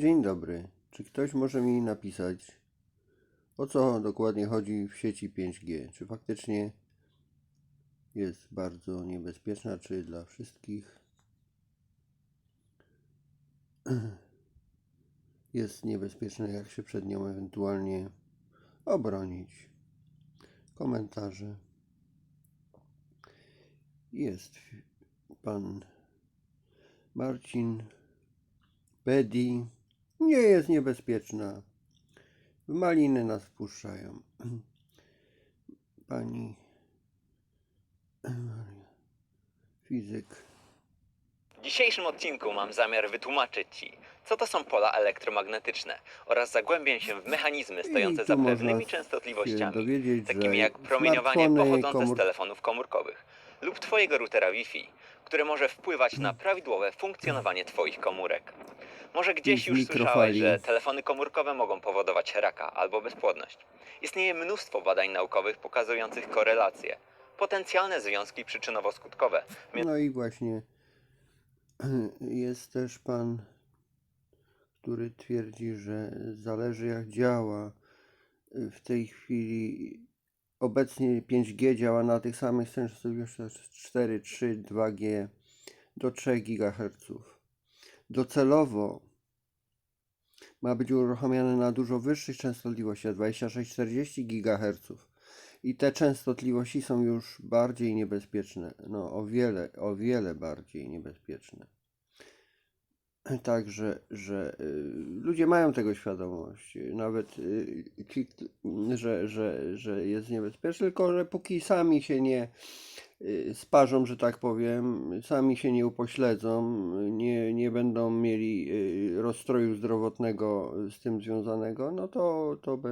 Dzień dobry. Czy ktoś może mi napisać, o co dokładnie chodzi w sieci 5G? Czy faktycznie jest bardzo niebezpieczna, czy dla wszystkich jest niebezpieczna, jak się przed nią ewentualnie obronić? Komentarze. Jest pan Marcin Bedi. Nie jest niebezpieczna. W maliny nas wpuszczają. Pani fizyk. W dzisiejszym odcinku mam zamiar wytłumaczyć Ci, co to są pola elektromagnetyczne oraz zagłębię się w mechanizmy stojące za pewnymi częstotliwościami, takimi jak promieniowanie pochodzące z telefonów komórkowych lub Twojego routera Wi-Fi, które może wpływać na prawidłowe funkcjonowanie Twoich komórek. Może gdzieś już słyszałeś, że telefony komórkowe mogą powodować raka albo bezpłodność. Istnieje mnóstwo badań naukowych pokazujących korelacje, potencjalne związki przyczynowo-skutkowe No i właśnie jest też pan, który twierdzi, że zależy jak działa. W tej chwili obecnie 5G działa na tych samych częstotliwościach 4, 3, 2G do 3 GHz. Docelowo ma być uruchamiane na dużo wyższych częstotliwościach 26-40 GHz. I te częstotliwości są już bardziej niebezpieczne, no o wiele, o wiele bardziej niebezpieczne. Także, że y, ludzie mają tego świadomość, nawet y, że, że, że jest niebezpieczne, tylko że póki sami się nie sparzą, że tak powiem, sami się nie upośledzą, nie, nie będą mieli y, rozstroju zdrowotnego z tym związanego, no to, to będą